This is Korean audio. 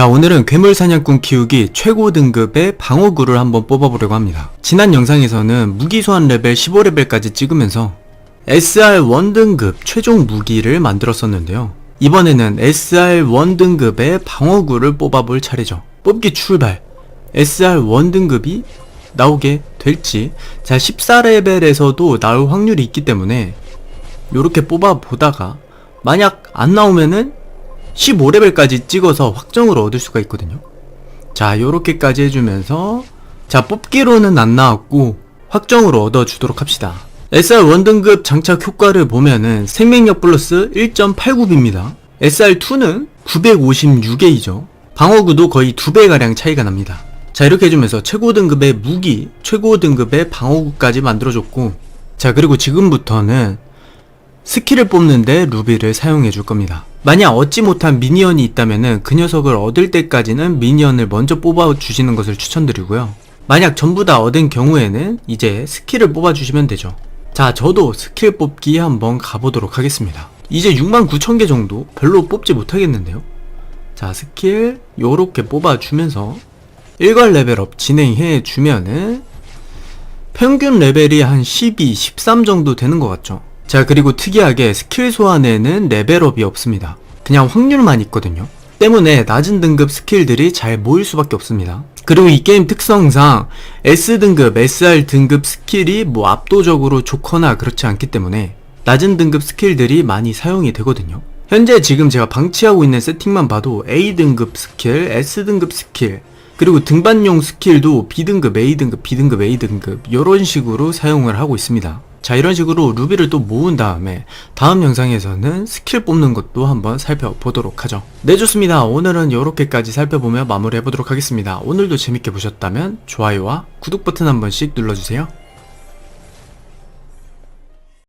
자 오늘은 괴물 사냥꾼 키우기 최고 등급의 방어구를 한번 뽑아보려고 합니다. 지난 영상에서는 무기 소환 레벨 15레벨까지 찍으면서 SR 1 등급 최종 무기를 만들었었는데요. 이번에는 SR 1 등급의 방어구를 뽑아볼 차례죠. 뽑기 출발. SR 1 등급이 나오게 될지 자 14레벨에서도 나올 확률이 있기 때문에 요렇게 뽑아보다가 만약 안 나오면은 15레벨까지 찍어서 확정으로 얻을 수가 있거든요. 자, 요렇게까지 해주면서 자, 뽑기로는 안 나왔고 확정으로 얻어주도록 합시다. SR 1등급 장착 효과를 보면은 생명력 플러스 1.89입니다. SR2는 956개이죠. 방어구도 거의 2배가량 차이가 납니다. 자, 이렇게 해주면서 최고 등급의 무기, 최고 등급의 방어구까지 만들어줬고 자, 그리고 지금부터는 스킬을 뽑는데 루비를 사용해 줄 겁니다. 만약 얻지 못한 미니언이 있다면 그 녀석을 얻을 때까지는 미니언을 먼저 뽑아 주시는 것을 추천드리고요. 만약 전부 다 얻은 경우에는 이제 스킬을 뽑아 주시면 되죠. 자, 저도 스킬 뽑기 한번 가보도록 하겠습니다. 이제 69,000개 정도 별로 뽑지 못하겠는데요. 자, 스킬 요렇게 뽑아 주면서 일괄 레벨업 진행해 주면은 평균 레벨이 한 12, 13 정도 되는 것 같죠. 자, 그리고 특이하게 스킬 소환에는 레벨업이 없습니다. 그냥 확률만 있거든요. 때문에 낮은 등급 스킬들이 잘 모일 수밖에 없습니다. 그리고 이 게임 특성상 S등급, SR 등급 스킬이 뭐 압도적으로 좋거나 그렇지 않기 때문에 낮은 등급 스킬들이 많이 사용이 되거든요. 현재 지금 제가 방치하고 있는 세팅만 봐도 A등급 스킬, S등급 스킬, 그리고 등반용 스킬도 B등급, A등급, B등급, A등급 이런 식으로 사용을 하고 있습니다. 자 이런 식으로 루비를 또 모은 다음에 다음 영상에서는 스킬 뽑는 것도 한번 살펴보도록 하죠. 네 좋습니다. 오늘은 이렇게까지 살펴보며 마무리해보도록 하겠습니다. 오늘도 재밌게 보셨다면 좋아요와 구독 버튼 한 번씩 눌러주세요.